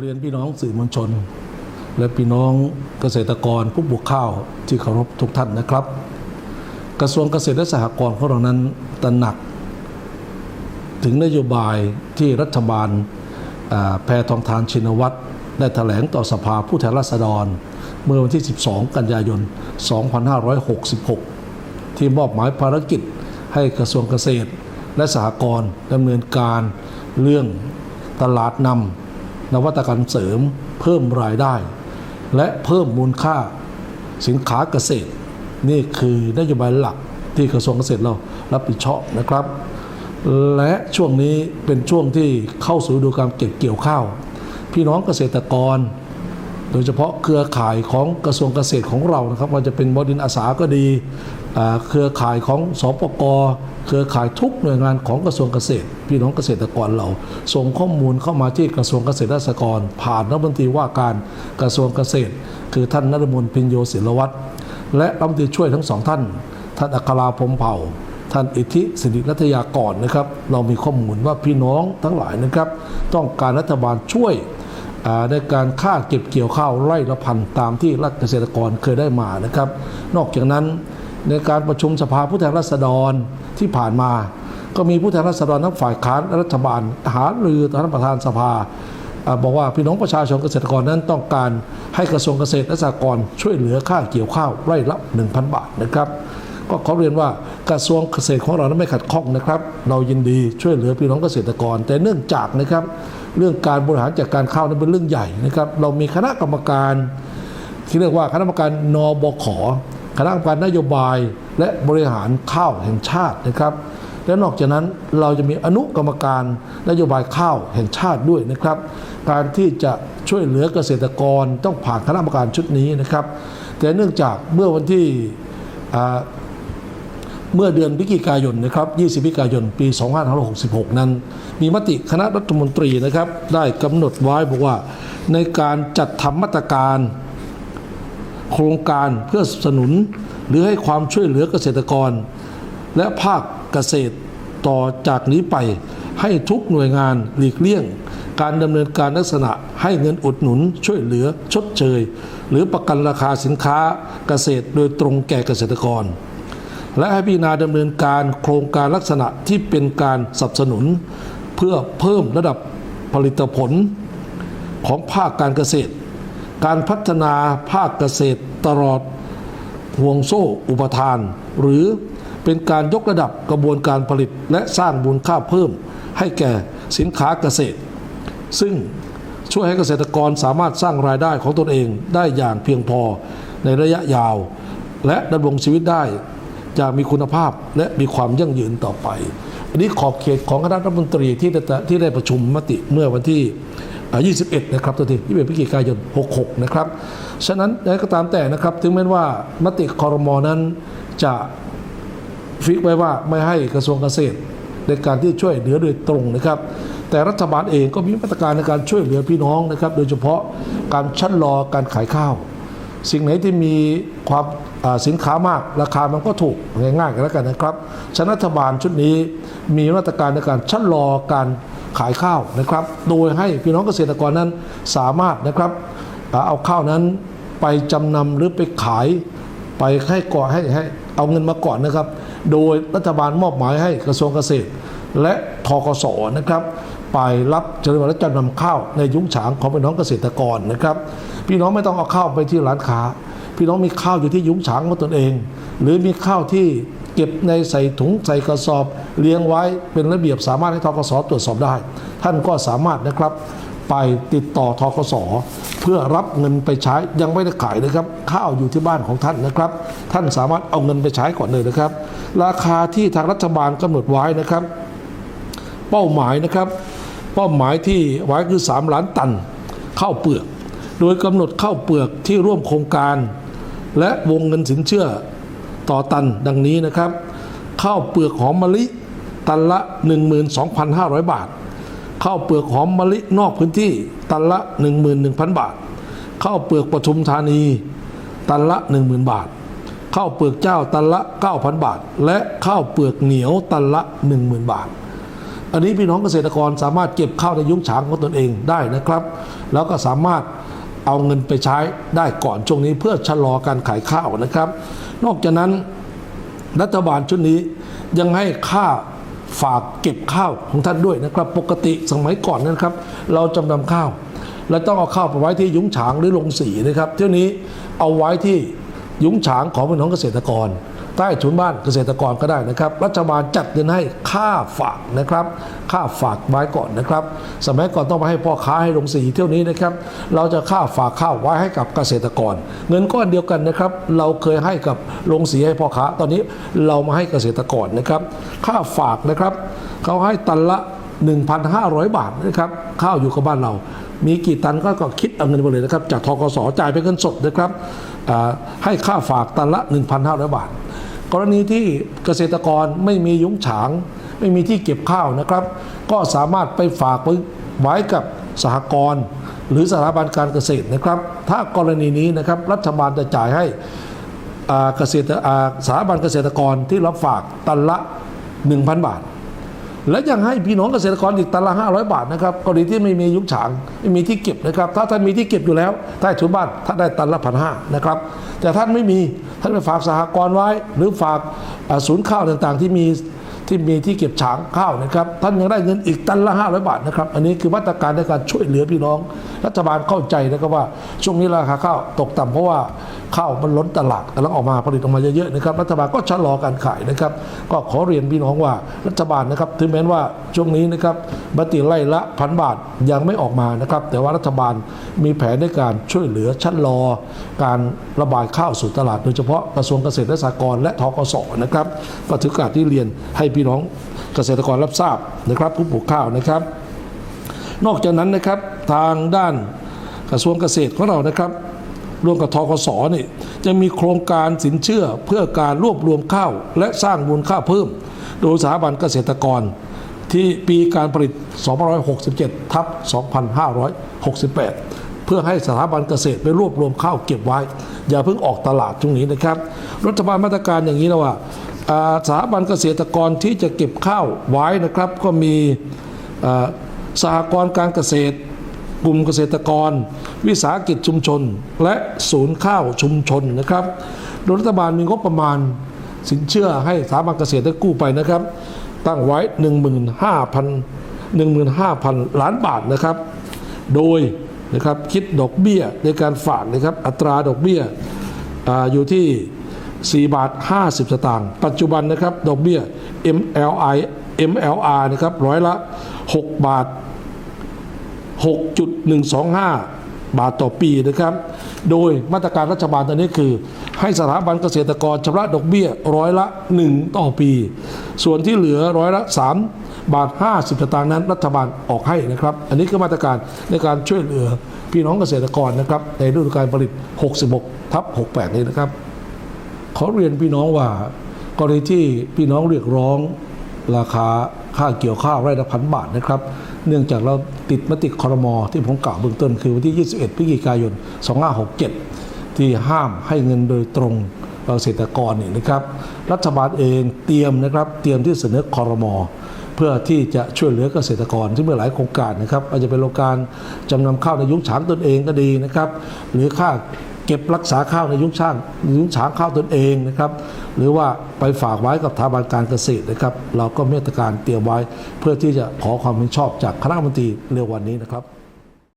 เรียนพี่น้องสื่อมวลชน และพี่น้องเกษตรกรผู้ปลูกข้าวที่เคารพทุกท่านนะครับ กระทรวงเกษตรและสหกรณ์ของเรานั้นตระหนัก ถึงนโยบายที่รัฐบาลอ่าแพทองทานชินวัตรได้แถลงต่อสภาผู้แทนราษฎร เมื่อวันที่ 12 กันยายน 2566 ที่มอบหมายภารกิจให้กระทรวงเกษตรและสหกรณ์ดำเนินการเรื่องตลาดนำ นวัตกรรมเสริม เพิ่มรายได้ และเพิ่มมูลค่าสินค้าเกษตร นี่คือนโยบายหลักที่กระทรวงเกษตรเรารับผิดชอบนะครับ และช่วงนี้เป็นช่วงที่เข้าสู่ฤดูการเก็บเกี่ยวข้าว พี่น้องเกษตรกร โดยเฉพาะเครือข่ายของกระทรวงเกษตรของเรานะครับว่าจะเป็นบดินอาสาก็ดีเครือข่ายของสปก เครือข่ายทุกหน่วยงานของกระทรวงเกษตร พี่น้องเกษตรกรเรา ส่งข้อมูลเข้ามาที่กระทรวงเกษตรและสหกรณ์ผ่านรัฐมนตรีว่าการกระทรวงเกษตร คือท่านนรมนพินโยศิลวัตรและรัฐมนตรีช่วยทั้งสองท่าน ท่านอัคราพรมเผ่า ท่านอิทธิสิริรัตยากรนะครับ เรามีข้อมูลว่าพี่น้องทั้งหลายนะครับ ต้องการรัฐบาลช่วยในการค่าเก็บเกี่ยวข้าวไร่ละพันตามที่รัฐเกษตรกรเคยได้มานะครับ นอกจากนั้น ในการประชุมสภาผู้แทนราษฎรที่ผ่านมา ก็มีผู้แทนราษฎรทั้งฝ่ายค้านและรัฐบาลหารือต่อท่านประธานสภาบอกว่าพี่น้องประชาชนเกษตรกรนั้นต้องการให้กระทรวงเกษตรและสหกรณ์ช่วยเหลือค่าเกี่ยวข้าวไร่ละ 1,000 บาทนะครับ ก็ขอเรียนว่ากระทรวงเกษตรของเรานั้นไม่ขัดข้องนะครับ เรายินดีช่วยเหลือพี่น้องเกษตรกร แต่เนื่องจากนะครับเรื่องการบริหารจัดการข้าวนั้นเป็นเรื่องใหญ่นะครับ เรามีคณะกรรมการที่เรียกว่าคณะกรรมการนบข คณะกรรมการนโยบายและบริหารข้าวแห่งชาตินะครับ และนอกจากนั้นเราจะมีอนุกรรมการนโยบายข้าวแห่งชาติด้วยนะครับ การที่จะช่วยเหลือเกษตรกรต้องผ่านคณะกรรมการชุดนี้นะครับ แต่เนื่องจากเมื่อวันที่เมื่อเดือนพฤศจิกายนนะครับ 20พฤศจิกายน ปี 2566 นั้น มีมติคณะรัฐมนตรีนะครับ ได้กำหนดไว้บอกว่าในการจัดทำมาตรการ โครงการเพื่อสนับสนุน หรือให้ความช่วยเหลือเกษตรกร และภาคเกษตรต่อจากนี้ไป ให้ทุกหน่วยงานหลีกเลี่ยง การดำเนินการลักษณะให้เงินอุดหนุนช่วยเหลือชดเชย หรือประกันราคาสินค้าเกษตรโดยตรงแก่เกษตรกร และให้พิจารณาดำเนินการโครงการลักษณะที่เป็นการสนับสนุน เพื่อเพิ่มระดับผลิตผลของภาคการเกษตร การพัฒนาภาคเกษตรตลอดห่วงโซ่อุปทาน หรือเป็นการยกระดับกระบวนการผลิตและสร้างมูลค่าเพิ่ม ให้แก่สินค้าเกษตร ซึ่งช่วยให้เกษตรกรสามารถสร้างรายได้ของตนเองได้อย่างเพียงพอในระยะยาว และดำรงชีวิตได้อย่างมีคุณภาพและมีความยั่งยืนต่อไป อันนี้ขอบเขตของคณะรัฐมนตรีที่ได้ที่ได้ประชุมมติเมื่อวันที่ 21 นะครับตัวที่21พฤศจิกายน 66 นะครับ ฉะนั้นอย่างไรก็ตามแต่นะครับ ถึงแม้ว่ามติคอรมอนั้นจะฟิกไว้ว่าไม่ให้กระทรวงเกษตรในการที่ช่วยเหลือโดยตรงนะครับ แต่รัฐบาลเองก็มีมาตรการในการช่วยเหลือพี่น้องนะครับ โดยเฉพาะการชันรอการขายข้าว สิ่งไหนที่มีความ สินค้ามากราคามันก็ถูกง่ายๆกันแล้วกันนะครับฉะนั้นรัฐบาลชุดนี้มีมาตรการในการชันรอการขายข้าวนะครับ โดยให้พี่น้องเกษตรกรนั้นสามารถนะครับเอาข้าวนั้นไปจำนำหรือไปขายไปให้ก่อให้ให้เอาเงินมาก่อนนะครับ โดยรัฐบาลมอบหมายให้กระทรวงเกษตร และทกสนะครับไปรับจำนวนและจำนำข้าวในยุ้งฉางของพี่น้องเกษตรกรนะครับ พี่น้องไม่ต้องเอาข้าวไปที่ร้านค้า พี่น้องมีข้าวอยู่ที่ยุ้งฉางของตนเอง หรือมีข้าวที่เก็บในใส่ถุงใส่กระสอบเลี้ยงไว้เป็นระเบียบสามารถให้ทกสตรวจสอบได้ ท่านก็สามารถนะครับไปติดต่อทกสเพื่อรับเงินไปใช้ยังไม่ได้ขายนะครับ ข้าวอยู่ที่บ้านของท่านนะครับ ท่านสามารถเอาเงินไปใช้ก่อนเลยนะครับ ราคาที่ทางรัฐบาลกำหนดไว้นะครับ เป้าหมายนะครับ เป้าหมายที่ไว้คือ 3 ล้านตันข้าวเปลือก โดยกำหนดเข้าเปลือกที่ร่วมโครงการ และวงเงินสินเชื่อต่อตันดังนี้นะครับ ข้าวเปลือกหอมมะลิตันละ 12,500 บาท ข้าวเปลือกหอมมะลินอกพื้นที่ตันละ 11,000 บาท ข้าวเปลือกปทุมธานี ตันละ 10,000 บาท ข้าวเปลือกเจ้าตันละ 9,000 บาท และข้าวเปลือกเหนียวตันละ 10,000 บาท อันนี้พี่น้องเกษตรกรสามารถเก็บข้าวในยุ้งฉางของตนเองได้นะครับ แล้วก็สามารถ เอาเงินไปใช้ได้ก่อนช่วงนี้เพื่อชะลอการขายข้าวนะครับ นอกจากนั้นรัฐบาลชุดนี้ยังให้ค่าฝากเก็บข้าวของท่านด้วยนะครับ ปกติสมัยก่อนนะครับ เราจำนำข้าว แล้วต้องเอาข้าวไปไว้ที่ยุ้งฉางหรือโรงสีนะครับ เที่ยวนี้เอาไว้ที่ยุ้งฉางของพี่น้องเกษตรกร ใต้ถุนบ้านเกษตรกรก็ได้นะครับ รัฐบาลจัดเงินให้ค่าฝากนะครับ ค่าฝากไว้ก่อนนะครับ สมัยก่อนต้องไปให้พ่อค้าให้โรงสีเที่ยวนี้นะครับ เราจะค่าฝากข้าวไว้ให้กับเกษตรกร เงินก้อนเดียวกันนะครับ เราเคยให้กับโรงสีให้พ่อค้า ตอนนี้เรามาให้เกษตรกรนะครับ ค่าฝากนะครับเขาให้ตันละ 1,500 บาทนะครับ ข้าวอยู่กับบ้านเรามีกี่ตันก็ก็คิดเอาเงินไปเลยนะครับ จากทกสจ่ายเป็นเงินสดนะครับให้ค่าฝากตันละ 1,500 บาท กรณีที่เกษตรกรไม่มียุ้งฉาง ไม่มีที่เก็บข้าวนะครับ ก็สามารถไปฝากไว้ไว้กับสหกรณ์หรือสถาบันการเกษตรนะครับ ถ้ากรณีนี้นะครับรัฐบาลจะจ่ายให้อาเกษตรอาสถาบันเกษตรกรที่รับฝากตันละ 1,000 บาท และยังให้พี่น้องเกษตรกรอีกตันละ500บาทนะครับกรณีที่ไม่มียุ้งฉางไม่มีที่เก็บนะครับ ถ้าท่านมีที่เก็บอยู่แล้วใต้ถุนบ้านท่านได้ตันละพันห้านะครับ แต่ท่านไม่มีท่านไปฝากสหกรณ์ไว้ หรือฝากศูนย์ข้าวต่างๆ ที่มี ที่มีที่เก็บฉางข้าวนะครับ ท่านยังได้เงินอีกตันละ500 บาทนะครับ อันนี้คือมาตรการในการช่วยเหลือพี่น้อง รัฐบาลเข้าใจนะครับว่าช่วงนี้ราคาข้าวตกต่ำเพราะว่าข้าวมันล้นตลาดกำลังออกมาผลิตออกมาเยอะๆนะครับรัฐบาลก็ชะลอการขายนะครับ ก็ขอเรียนพี่น้องว่ารัฐบาลนะครับถึงแม้ว่าช่วงนี้นะครับบัติไล่ละพันบาทยังไม่ออกมานะครับ แต่ว่ารัฐบาลมีแผนในการช่วยเหลือชะลอ การระบายข้าวสู่ตลาด โดยเฉพาะกระทรวงเกษตรและสหกรณ์และทกสนะครับก็ถือโอกาสที่เรียนให้พี่น้องเกษตรกรรับทราบนะครับผู้ปลูกข้าวนะครับ นอกจากนั้นนะครับทางด้านกระทรวงเกษตรของเรานะครับร่วมกับทกสนี่จะมีโครงการสินเชื่อเพื่อการรวบรวมข้าวและสร้างมูลค่าเพิ่ม โดยสถาบันเกษตรกรที่ปีการผลิต 2567 ทับ 2568 เพื่อให้สถาบันเกษตรไปรวบรวมข้าวเก็บไว้ อย่าเพิ่งออกตลาดตรงนี้นะครับ รัฐบาลมาตรการอย่างนี้แล้วว่าอ่า สถาบันเกษตรกรที่จะเก็บข้าวไว้นะครับ ก็มีสหกรณ์การเกษตร กลุ่มเกษตรกร วิสาหกิจชุมชน และศูนย์ข้าวชุมชนนะครับโดยรัฐบาลมีงบประมาณสินเชื่อให้สถาบันเกษตรได้กู้ไปนะครับ ตั้งไว้ 15,000 15,000 ล้านบาทนะครับ โดยนะครับคิดดอกเบี้ยในการฝากนะครับอัตราดอกเบี้ยออยู่ที่ 4 บาท 50 สตางค์ ปัจจุบันนะครับดอกเบี้ย MLI MLR นะครับร้อยละ 6 บาท 6.125 บาทต่อปีนะครับ โดยมาตรการรัฐบาลตอนนี้คือ ให้สถาบันเกษตรกรชำระดอกเบี้ยร้อยละ 1 ต่อปี ส่วนที่เหลือร้อยละ 3 บาท 50สตางค์นั้นรัฐบาลออกให้นะครับ อันนี้คือมาตรการในการช่วยเหลือพี่น้องเกษตรกรนะครับในฤดูกาลผลิต 66 ทับ 68 นี้นะครับ อเรียนพี่น้องว่ากรณีที่พี่น้องเรียกร้องราคาค่าเกี่ยวข้าวไร่ละพันบาทนะครับ เนื่องจากเราติดมติคอรมอที่ผมกล่าวเบื้องต้นคือวันที่ 21 พฤศจิกายน 2567 ที่ห้ามให้เงินโดยตรงเกษตรกรนี่นะครับ รัฐบาลเองเตรียมนะครับ เตรียมที่เสนอคอรมอเพื่อที่จะช่วยเหลือเกษตรกรที่มีหลายโครงการนะครับอาจจะเป็นโครงการจำนำข้าวในยุ้งฉางตนเองก็ดีนะครับ หรือค่า เก็บรักษาข้าวในยุ้งช่างยุ้งฉางข้าวตนเองนะครับ หรือว่าไปฝากไว้กับสถาบันการเกษตรนะครับ เราก็มีมาตรการเตรียมไว้เพื่อที่จะขอความเห็นชอบจากคณะมนตรีเร็ววันนี้นะครับ